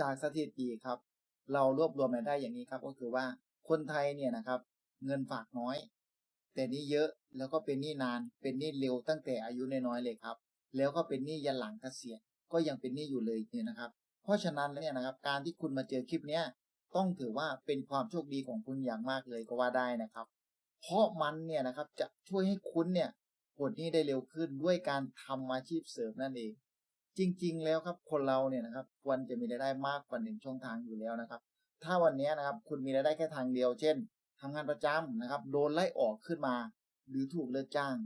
จากสถิติครับ เรารวบรวมมาได้อย่างนี้ครับ ก็คือว่าคนไทยเนี่ยนะครับ เงินฝากน้อย แต่นี่เยอะแล้วก็เป็นหนี้นาน เป็นหนี้เร็วตั้งแต่อายุน้อยๆเลยครับ แล้วก็เป็นหนี้ยันหลังเกษียณก็ยังเป็นหนี้อยู่เลยเนี่ยนะครับ เพราะฉะนั้นแล้วเนี่ยนะครับ การที่คุณมาเจอคลิปเนี้ยต้องถือว่าเป็นความโชคดีของคุณอย่างมากเลยก็ว่าได้นะครับ เพราะมันเนี่ยนะครับจะช่วยให้คุณเนี่ยปลดหนี้ได้เร็วขึ้นด้วยการทำอาชีพเสริมนั่นเอง จริง ๆ แล้วครับคนเราเนี่ยนะครับควรจะมีรายได้มากกว่าหนึ่งช่องทางอยู่แล้วนะครับ ถ้าวันนี้นะครับคุณมีรายได้แค่ทางเดียว เช่นทำงานประจำนะครับ โดนไล่ออกขึ้นมา หรือถูกเลิกจ้าง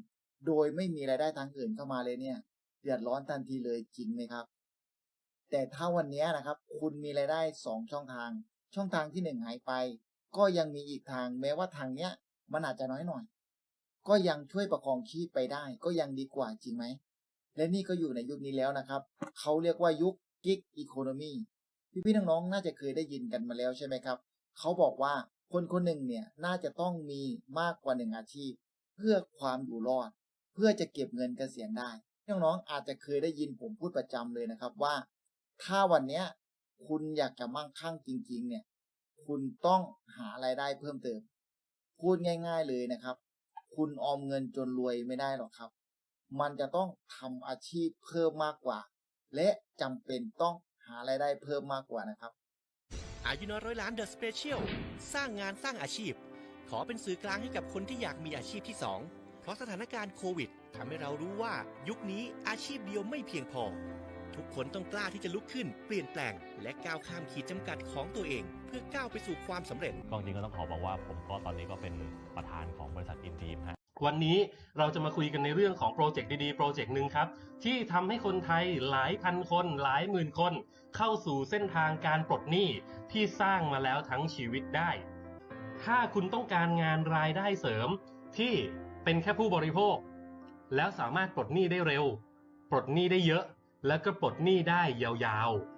โดยไม่มีรายได้ทางอื่นเข้ามาเลยเนี่ยเดือดร้อนทันทีเลยจริงไหมครับ แต่ถ้าวันนี้นะครับ คุณมีรายได้สองช่องทาง ช่องทางที่หนึ่งหายไป ก็ยังมีอีกทางแม้ว่าทางเนี้ยมันอาจจะน้อยหน่อย ก็ยังช่วยประคองชีพไปได้ ก็ยังดีกว่าจริงไหม และนี่ก็อยู่ในยุคนี้แล้วนะครับ เขาเรียกว่ายุคกิ๊กอีโคโนมีพี่ๆน้องๆน่าจะเคยได้ยินกันมาแล้วใช่ไหมครับ เขาบอกว่าคนคนหนึ่งเนี่ยน่าจะต้องมีมากกว่าหนึ่งอาชีพ เพื่อความอยู่รอด เพื่อจะเก็บเงินเกษียณได้น้องๆอาจจะเคยได้ยินผมพูดประจำเลยนะครับว่า ถ้าวันเนี้ยคุณอยากจะมั่งคั่งจริง ๆ เนี่ย คุณต้องหาไรายได้เพิ่มเติม พูดง่าย ๆเลยนะครับ คุณออมเงินจนรวยไม่ได้หรอกครับ มันจะต้องทำอาชีพเพิ่มมากกว่า และจำเป็นต้องหาไรายได้เพิ่มมากกว่านะครับ อายุน้อยร้อยล้านเดอะสเปเชียลสร้างงานสร้างอาชีพ ขอเป็นสื่อกลางให้กับคนที่อยากมีอาชีพที่ 2 เพราะสถานการณ์โควิดทำให้เรารู้ว่ายุคนี้อาชีพเดียวไม่เพียงพอ ทุกคนต้องกล้าที่จะลุกขึ้น เปลี่ยนแปลง และก้าวข้ามขีดจำกัดของตัวเอง เพื่อก้าวไปสู่ความสำเร็จ ก็จริงก็ต้องขอบอกว่าผมก็ตอนนี้ก็เป็นประธานของบริษัทอินดีมฮะ วันนี้เราจะมาคุยกันในเรื่องของโปรเจกต์ดีๆ โปรเจกต์หนึ่งครับ ที่ทำให้คนไทยหลายพันคน หลายหมื่นคน เข้าสู่เส้นทางการปลดหนี้ที่สร้างมาแล้วทั้งชีวิตได้ ถ้าคุณต้องการงานรายได้เสริม ที่เป็นแค่ผู้บริโภค แล้วสามารถปลดหนี้ได้เร็ว ปลดหนี้ได้เยอะ แล้วก็ปลดหนี้ได้ยาวๆ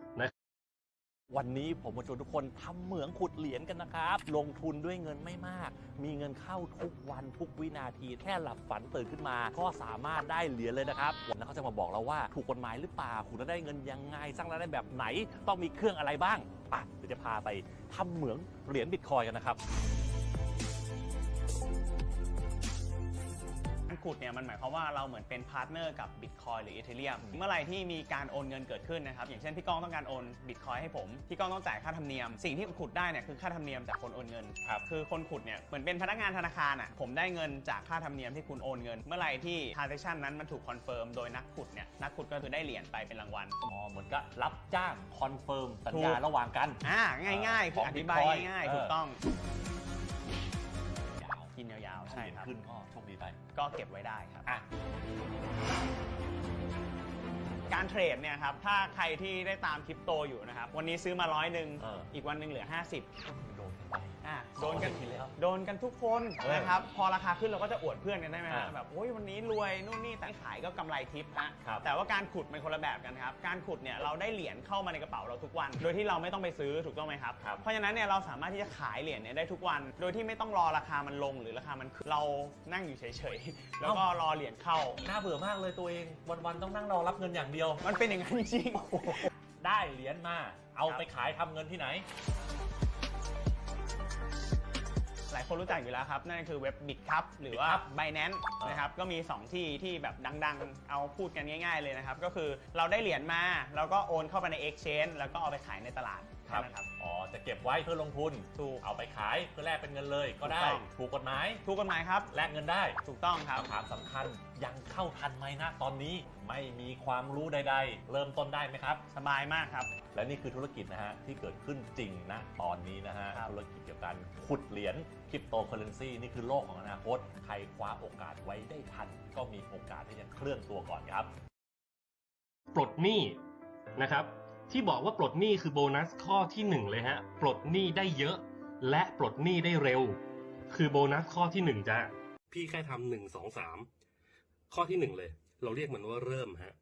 วันนี้ผมมาชวนทุกคนทำเหมืองขุดเหรียญกันนะครับ ลงทุนด้วยเงินไม่มาก มีเงินเข้าทุกวันทุกวินาทีแค่หลับฝันตื่นขึ้นมา ก็สามารถได้เหรียญเลยนะครับ วันนี้เขาจะมาบอกเราว่าถูกกฎหมายหรือเปล่าคุณจะได้เงินยังไงสร้างรายได้แบบไหน ต้องมีเครื่องอะไรบ้างอะเดี๋ยวจะพาไปทำเหมืองเหรียญบิตคอยกันนะครับ ขุดเนี่ยมันหมายความว่าเราเหมือนเป็นพาร์ทเนอร์กับ Bitcoin หรือ Ethereum เมื่อไหร่ที่มีการโอนเงินเกิดขึ้นนะครับอย่างเช่นพี่ก้องต้องการโอน Bitcoin ให้ผมพี่ก้องต้องจ่ายค่าธรรมเนียม สิ่งที่ขุดได้เนี่ยคือค่าธรรมเนียมจากคนโอนเงินครับคือคนขุดเนี่ยเหมือนเป็นพนักงานธนาคารอะผมได้เงินจากค่าธรรมเนียมที่คุณโอนเงิน เมื่อไหร่ที่ transaction นั้นมันถูกคอนเฟิร์มโดยนักขุดเนี่ยนักขุดก็คือได้เหรียญไปเป็นรางวัลอ๋อเหมือนกับรับจ้างคอนเฟิร์มสัญถูญากระหว่างกันอ่าง่ายๆคืออธิบายของ Bitcoin ง่ายเออๆถูกต้องยาว กินยาวๆ ใช่ใช่คครัรับบขึ้นก็โชคดีไป ก็เก็บไว้ได้ครับ อะ การเทรดเนี่ยครับ ถ้าใครที่ได้ตามคริปโตอยู่นะครับ วันนี้ซื้อมาร้อยหนึ่งเอออีกวันหนึ่งเหลือ 50 โดนไป อะโดนกันทีแล้ว โดนกันทุกคนเออนะครับ พอราคาขึ้นเราก็จะอวดเพื่อนกันได้ไหมฮะอ่าแบบโอ้ยวันนี้รวยนู่นนี่แต่ขายก็กำไรทิปฮะครับ แต่ว่าการขุดเป็นคนละแบบกันครับ การขุดเนี่ยเราได้เหรียญเข้ามาในกระเป๋าเราทุกวัน โดยที่เราไม่ต้องไปซื้อถูกต้องไหมครับครับ เพราะฉะนั้นเนี่ยเราสามารถที่จะขายเหรียญเนี่ยได้ทุกวัน โดยที่ไม่ต้องรอราคามันลงหรือราคามันขึ้นเรานั่งอยู่เฉยๆแล้วก็รอเหรียญเข้า น่าเบื่อมากเลยตัวเองวันๆต้องนั่งรอรับเงินอย่างเดียว มันเป็นอย่างนั้นจริง ได้เหรียญมา เอาไปขายทำเงินที่ไหนหลาย คนรู้จักอยู่แล้วครับ นั่นก็คือเว็บ BitCup หรือว่า BitCup Binance อ่านนะครับก็มี 2 ที่ที่แบบดังๆ เอาพูดกันง่าย ๆเลยนะครับ ก็คือเราได้เหรียญมาแล้วก็โอนเข้าไปใน Exchange แล้วก็เอาไปขายในตลาดแค่นั้นครับ อ๋อ จะเก็บไว้เพื่อลงทุน ถูก เอาไปขายเพื่อแลกเป็นเงินเลยก็ได้ถูกต้องถูกกฎหมาย ถูกกฎหมายครับ แลกเงินได้ ถูกต้องครับคำถามสำคัญ ยังเข้าทันไหมนะตอนนี้ ไม่มีความรู้ใด ๆ เริ่มต้นได้ไหมครับ สบายมากครับ และนี่คือธุรกิจนะฮะที่เกิดขึ้นจริงนะตอนนี้นะฮะครับธุรกิจเกี่ยวกับการขุดเหรียญคริปโตเคอเรนซีนี่คือโลกของอนาคต ใครคว้าโอกาสไว้ได้ทัน ก็มีโอกาสที่จะเคลื่อนตัวก่อนครับ ปลดหนี้นะครับ ที่บอกว่าปลดหนี้คือโบนัสข้อที่หนึ่งเลยฮะปลดหนี้ได้เยอะ และปลดหนี้ได้เร็ว คือโบนัสข้อที่หนึ่งจ้ะพี่แค่ทำหนึ่งสองสามข้อที่หนึ่งเลย เราเรียกมันว่าเริ่มฮะ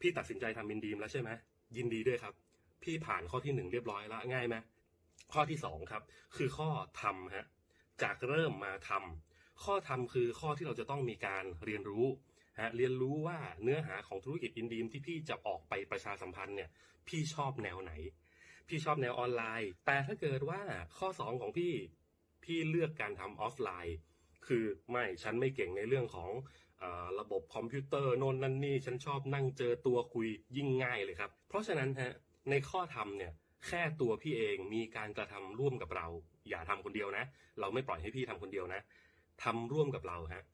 พี่ตัดสินใจทำอินดีมแล้วใช่ไหมยินดีด้วยครับ พี่ผ่านข้อที่หนึ่งเรียบร้อยแล้วง่ายไหมข้อที่สองครับ คือข้อทำฮะจากเริ่มมาทำข้อทำคือข้อที่เราจะต้องมีการเรียนรู้ฮะเรียนรู้ว่าเนื้อหาของธุรกิจอินดีมที่พี่จะออกไปประชาสัมพันธ์เนี่ยพี่ชอบแนวไหน พี่ชอบแนวออนไลน์ แต่ถ้าเกิดว่าข้อ 2 ของพี่พี่เลือกการทำออฟไลน์ คือไม่ฉันไม่เก่งในเรื่องของอระบบคอมพิวเตอร์โน่นนั่นนี่ ฉันชอบนั่งเจอตัวคุยยิ่งง่ายเลยครับ เพราะฉะนั้นฮะ ในข้อทำเนี่ยแค่ตัวพี่เองมีการกระทำร่วมกับเรา อย่าทำคนเดียวนะ เราไม่ปล่อยให้พี่ทำคนเดียวนะทำร่วมกับเราฮะ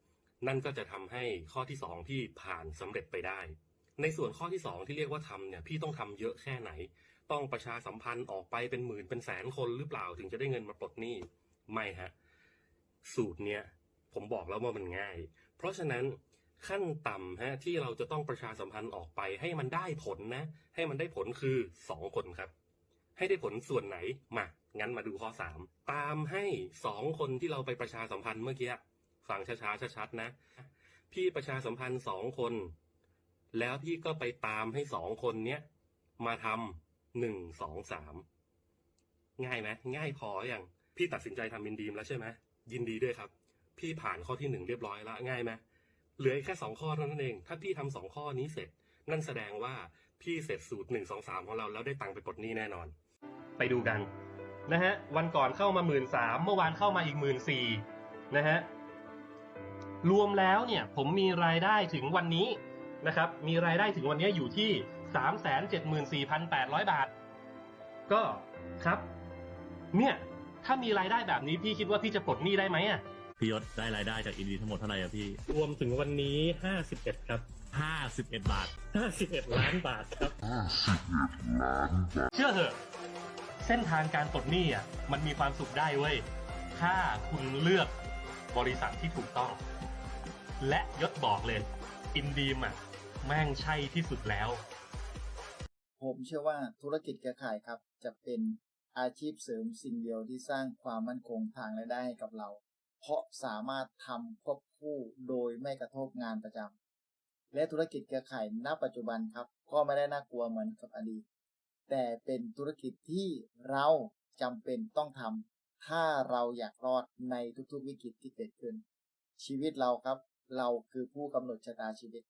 นั่นก็จะทำให้ข้อที่สองพี่ผ่านสำเร็จไปได้ ในส่วนข้อที่สองที่เรียกว่าทำเนี่ยพี่ต้องทำเยอะแค่ไหน ต้องประชาสัมพันธ์ออกไปเป็นหมื่นเป็นแสนคนหรือเปล่าถึงจะได้เงินมาปลดหนี้ไม่ฮะสูตรเนี้ยผมบอกแล้วว่ามันง่าย เพราะฉะนั้น ขั้นต่ำฮะที่เราจะต้องประชาสัมพันธ์ออกไป ให้มันได้ผลนะ ให้มันได้ผลคือสองคนครับ ให้ได้ผลส่วนไหนมางั้นมาดูข้อสามตามให้สองคนที่เราไปประชาสัมพันธ์เมื่อกี้ฟังช้าๆชัดๆนะ พี่ประชาสัมพันธ์สองคน แล้วพี่ก็ไปตามให้สองคนเนี้ยมาทำหนึ่งสองสามง่ายไหมง่ายพออย่างพี่ตัดสินใจทำอินดีมแล้วใช่ไหมยินดีด้วยครับ พี่ผ่านข้อที่หนึ่งเรียบร้อยแล้วง่ายไหม เหลือแค่สองข้อเท่านั้นเอง ถ้าพี่ทำสองข้อนี้เสร็จ นั่นแสดงว่าพี่เสร็จสูตรหนึ่งสองสามของเราแล้วได้ตังค์ไปปลดหนี้แน่นอน ไปดูกันนะฮะวันก่อนเข้ามาหมื่นสามเมื่อวานเข้ามาอีกหมื่นสี่นะฮะรวมแล้วเนี่ยผมมีรายได้ถึงวันนี้นะครับ มีรายได้ถึงวันนี้อยู่ที่สามแสนเจ็ดหมื่นสี่พันแปดร้อยบาท ก็ครับ เนี่ยถ้ามีรายได้แบบนี้พี่คิดว่าพี่จะปลดหนี้ได้ไหมอะ พี่ยศได้รายได้จากอินดีทั้งหมดเท่าไหร่อะพี่ รวมถึงวันนี้ห้าสิบเอ็ดครับ 51 บาทห้าสิบเอ็ดล้านบาทครับ เชื่อเถอะ เส้นทางการปลดหนี้อะมันมีความสุขได้เว้ย ถ้าคุณเลือกบริษัทที่ถูกต้อง และยศบอกเลย อินดีมอะแม่งใช่ที่สุดแล้ว ผมเชื่อว่าธุรกิจเครือข่ายครับ จะเป็นอาชีพเสริมสิ่งเดียวที่สร้างความมั่นคงทางรายได้ให้กับเรา เพราะสามารถทำควบคู่โดยไม่กระทบงานประจำและธุรกิจเครือข่ายณปัจจุบันครับ ก็ไม่ได้น่ากลัวเหมือนกับอดีตแต่เป็นธุรกิจที่เราจำเป็นต้องทำถ้าเราอยากรอดในทุกๆวิกฤตที่เกิดขึ้น ชีวิตเราครับ เราคือผู้กำหนดชะตาชีวิต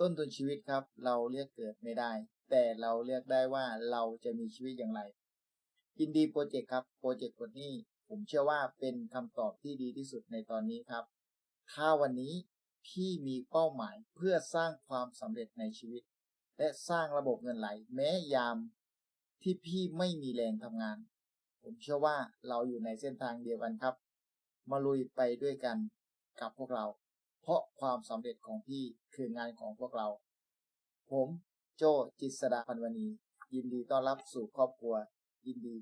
ต้นทุนชีวิตครับ เราเลือกเกิดไม่ได้ แต่เราเลือกได้ว่าเราจะมีชีวิตอย่างไรอินดีโปรเจกต์ครับโปรเจกต์คนนี้ ผมเชื่อว่าเป็นคำตอบที่ดีที่สุดในตอนนี้ครับ ถ้าวันนี้พี่มีเป้าหมายเพื่อสร้างความสำเร็จในชีวิต และสร้างระบบเงินไหล แม้ยามที่พี่ไม่มีแรงทำงาน ผมเชื่อว่าเราอยู่ในเส้นทางเดียวกันครับ มาลุยไปด้วยกันกับพวกเรา เพราะความสำเร็จของพี่คืองานของพวกเรา ผมโจจิตสดาพันวณี ยินดีต้อนรับสู่ครอบครัว ยินดี